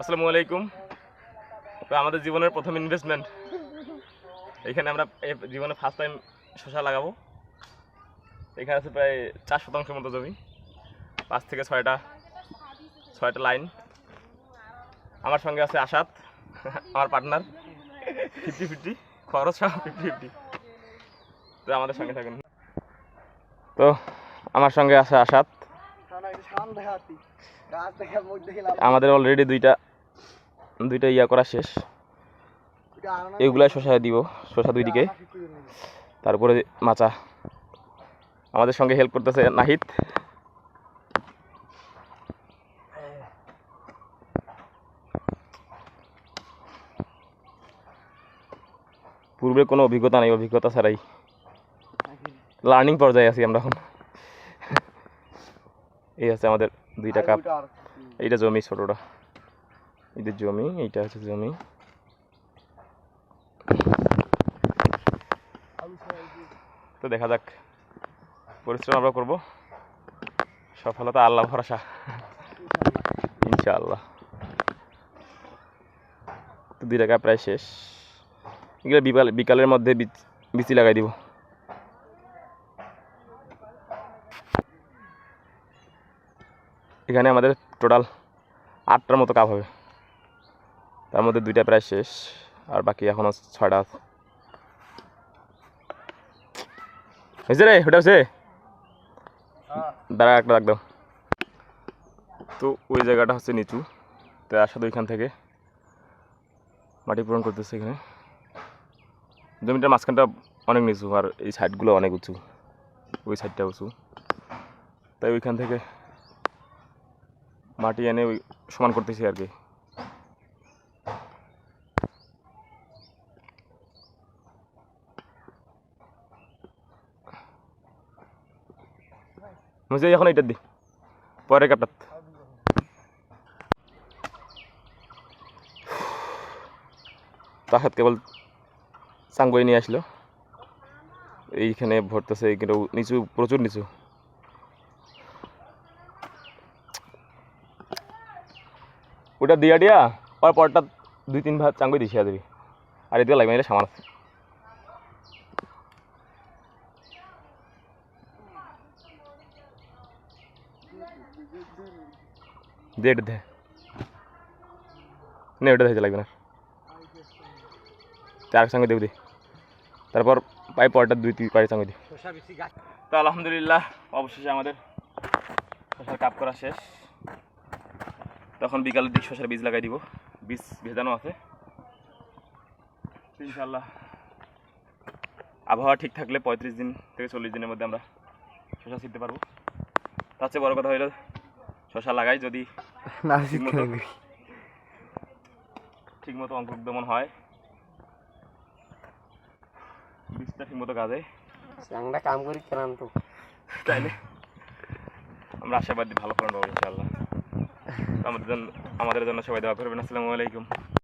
আসসালামু আলাইকুম। তো আমাদের জীবনের প্রথম ইনভেস্টমেন্ট এখানে আমরা জীবনে ফার্স্ট টাইম শশা লাগাবো। এখানে আছে প্রায় চার শতাংশের মতো জমি। পাঁচ থেকে ছয়টা ছয়টা লাইন আমার সঙ্গে আছে আসাদ, আমার পার্টনার ফিফটি ফিফটি খরচ সহ ফিফটি ফিফটি তো আমাদের সঙ্গে থাকুন। তো, আমার সঙ্গে আছে আসাদ। আমাদের অলরেডি দুইটা দুইটা ইয়া করা শেষ। এগুলাই শশা দিব, শশা দুই দিকে তারপরে মাচা। আমাদের সঙ্গে হেল্প করতেছে নাহিদ। পূর্বে কোনো অভিজ্ঞতা নেই, অভিজ্ঞতা ছাড়াই। লার্নিং পর্যায়ে আছি আমরা এখন। এই আছে আমাদের দুইটা কাপ। এইটা জমি ছোটটা এটা জমি এইটা হচ্ছে জমি। তো দেখা যাক পরিশ্রম আমরা করব। সফলতা আল্লাহ ভরসা। ইনশাআল্লাহ। তো দুই টাকা প্রায় শেষ। এগুলো বিকাল বিকালের মধ্যে বিচি লাগাই দিব। এখানে আমাদের টোটাল আটটার মতো কাপ হবে। তার মধ্যে দুইটা প্রায় শেষ, আর বাকি এখনও ছয়টা আছে। হয়েছে রে, ওটা হচ্ছে দাঁড়া, একটা রাখ তো ওই জায়গাটা হচ্ছে নিচু, তো আসলে ওইখান থেকে মাটি পূরণ করতেছে এখানে। জমিটার মাঝখানটা অনেক নিচু, আর এই সাইডগুলো অনেক উঁচু। ওই সাইডটা উঁচু। তাই ওইখান থেকে মাটি এনে ওই সমান করতেছি আর কি। মুঝে এখন এইটা দি। পরে কাপটাত। তাহাত কেবল চাঙ্গই নিয়ে আসলো। এইখানে ভরতেছে, কিন্তু নিচু, প্রচুর নিচু। ওটা দিয়া দিয়া পর পরটা দুই তিন ভাত চাঙ্গই দিছিয়া দিবি আর এদিকে লাগবে না সামান আছে দে এটা দে। না ওটা দিতে লাগবে না। চার সঙ্গে দেব দি। তারপর পাই পরটা দুই তিন কয়েক সঙ্গে দি। তো আলহামদুলিল্লাহ অবশেষে আমাদের শশার কাপ করা শেষ। তখন বিকালের দিক শশার বীজ লাগাই দিব। বীজ ভেজানো আছে। ইনশাল্লাহ আবহাওয়া ঠিক থাকলে পঁয়ত্রিশ দিন থেকে চল্লিশ দিনের মধ্যে আমরা শশা ছিটতে পারব। তার চেয়ে বড় কথা হইল শশা লাগাই যদি না ঠিকমতো ঠিকমতো অঙ্কুরোদ্গমন হয়। বীজটা ঠিকমতো গাছে চাংটা কাম করি কেন তো তাইলে আমরা আশাবাদী ভালো ফলন পাবো ইনশাআল্লাহ। আমাদের জন্য আমাদের জন্য সবাই দোয়া করবেন। আসসালামু আলাইকুম।